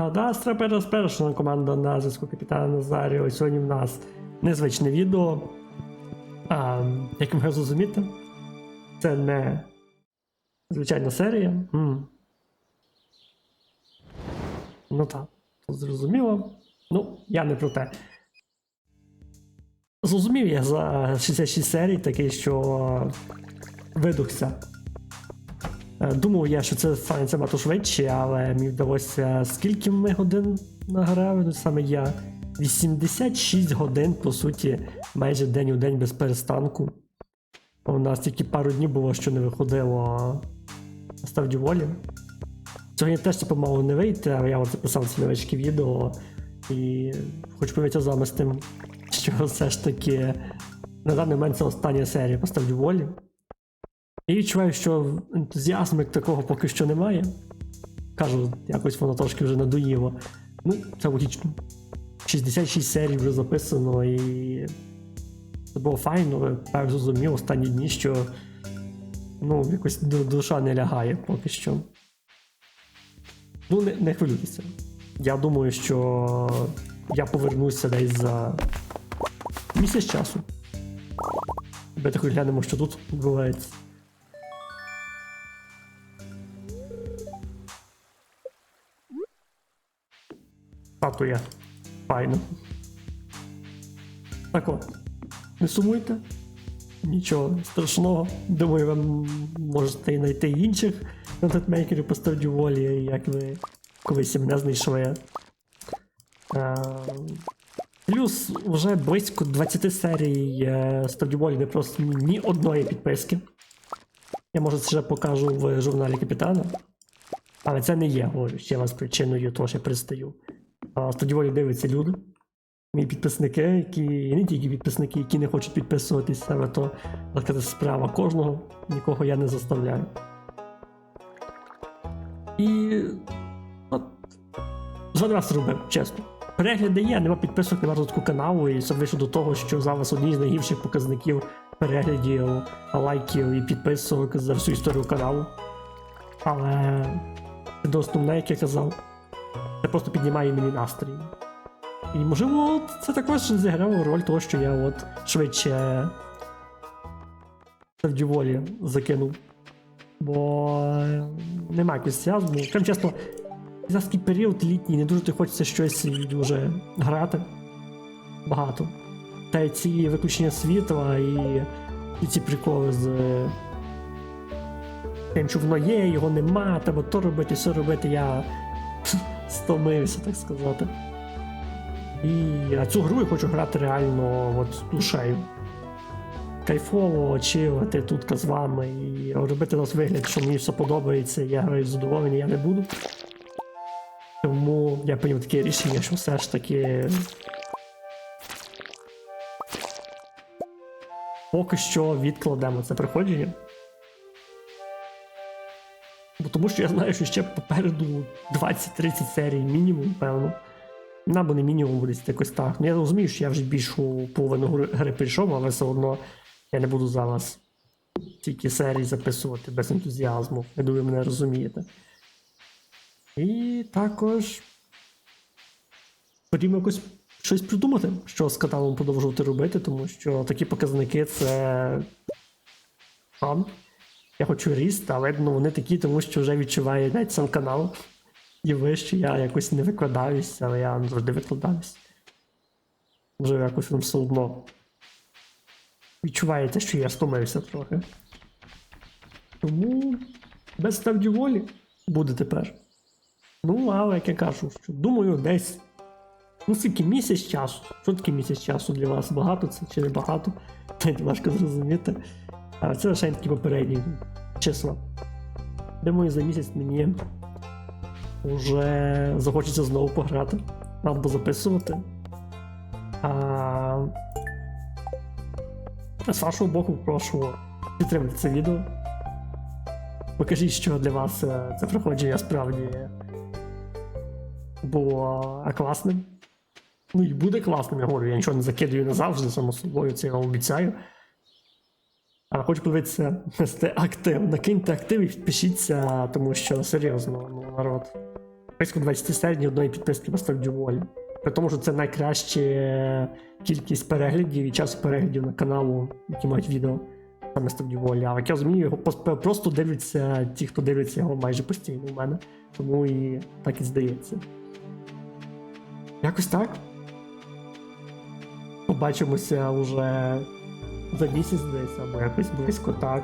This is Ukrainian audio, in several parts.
А, да, Страпера спершена команда на зв'язку капітана Назаріо. Сьогодні в нас незвичне відео. А, як ви зрозуміти, це не звичайна серія. М. Ну так, зрозуміло. Ну, я не про те. Зрозумів я за 66 серій такий, що видухся. Е, Думав я, що це станеться багато швидше, але мені вдалося скільки ми годин награли, ну саме я. 86 годин, по суті, майже день у день без перестанку. У нас тільки пару днів було, що не виходило ставді волі. Сьогодні теж типу, мало не вийти, але я от записав це невеличке відео і хочу вами з тим, що все ж таки на даний момент це остання серія по ставді волі. І відчуваю, що ентузіазму як такого поки що немає. Кажу, якось воно трошки вже надоїло. Ну, це логічно. 66 серій вже записано і. Це було файно, так зрозумів останні дні, що ну, якось ду- душа не лягає поки що. Ну, не, не хвилюйтеся. Я думаю, що я повернуся десь за місяць часу. Давайте глянемо, що тут відбувається. Статуя. Файно. Так от. Не сумуйте. Нічого страшного. Думаю, ви можете знайти інших контентмейкерів по стадії волі, як ви колись мене знайшли. Е, Плюс вже близько 20 серій Stardew не просто ні, одної підписки. Я може це вже покажу в журналі Капітана. Але це не є, ще раз причиною того, що я пристаю. А Valley дивляться люди. Мої підписники, які і не тільки підписники, які не хочуть підписуватися, але то так справа кожного, нікого я не заставляю. І от жоден раз робив, чесно. Перегляди є, нема підписок, нема розвитку каналу, і це вийшло до того, що зараз одні з найгірших показників переглядів, лайків і підписок за всю історію каналу. Але це до основне, як я казав, просто піднімає мені настрій. І можливо, це також зіграло роль того, що я от швидше волі закинув. Бо е, немає якогось ентузіазму. Прям чесно, такий період літній, не дуже ти хочеться щось дуже грати. Багато. Та й ці виключення світла і, і ці приколи з е, тим, що воно є, його нема, треба то робити, все робити, я стомився, так сказати. І а цю гру я хочу грати реально от, душею. Кайфово чилити тут з вами і робити нас вигляд, що мені все подобається, я граю з задоволенням, я не буду. Тому я прийняв таке рішення, що все ж таки. Поки що відкладемо це приходження. Бо тому що я знаю, що ще попереду 20-30 серій мінімум, певно. На, не мінімум буде якось так. Ну я розумію, що я вже більшу половину гри- прийшов, але все одно я не буду зараз тільки серії записувати без ентузіазму. Я думаю, мене розумієте. І також потрібно якось щось придумати, що з каналом продовжувати робити, тому що такі показники це фан. Я хочу ріст, але ну, вони такі, тому що вже відчуває навіть сам канал. І ви, що я якось не викладаюсь, але я завжди викладаюсь. Вже якось вам все одно. Відчуваєте, що я стомився трохи. Тому без ставді волі буде тепер. Ну, але як я кажу, що думаю, десь. Ну, скільки місяць часу. Що таке місяць часу для вас? Багато це чи не багато? Важко зрозуміти. Але це лише такі попередні числа. Думаю, за місяць мені вже захочеться знову пограти або записувати. А... З вашого боку, прошу підтримати це відео. Покажіть, що для вас е, це проходження справді було класним. Ну і буде класним, я говорю, я нічого не закидую назавжди, само собою, це я вам обіцяю. Але хочу подивитися, нести актив. Накиньте актив і підпишіться, тому що серйозно, ну, народ. близько 20 серій ні одної підписки по справді волі. При тому, що це найкраща кількість переглядів і часу переглядів на каналу, які мають відео саме справді волі. А як я розумію, його просто дивляться ті, хто дивиться його майже постійно у мене. Тому і так і здається. Якось так. Побачимося вже за місяць десь, або якось близько так.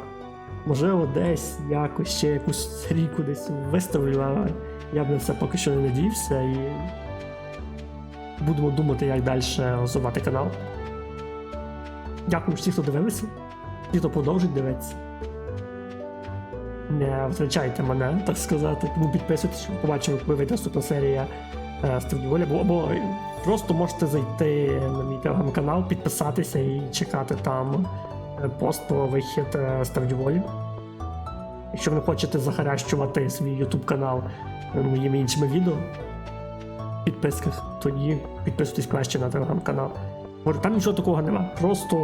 Можливо, десь якось ще якусь серійку десь виставлю, але я б на це поки що не надіявся і будемо думати, як далі розвивати канал. Дякую всім, хто дивилися, ті, хто продовжить дивитися. Не втрачайте мене, так сказати, тому підписуйтесь, побачимо, коли вийде наступна серія е, або, або просто можете зайти на мій телеграм-канал, підписатися і чекати там е, пост про вихід е, Якщо ви хочете захаращувати свій YouTube канал е, моїми іншими відео в підписках, тоді підписуйтесь краще на телеграм-канал. Може, там нічого такого нема. Просто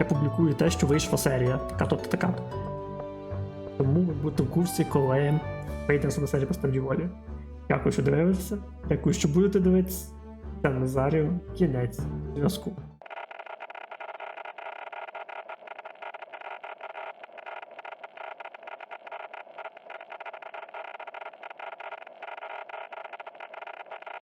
я публікую те, що вийшла серія, така-то та така-то. Тому ви будете в курсі, коли вийде наступна серія по ставдіволі. Дякую, що дивилися. Дякую, що будете дивитися. Це Назарію Кінець зв'язку.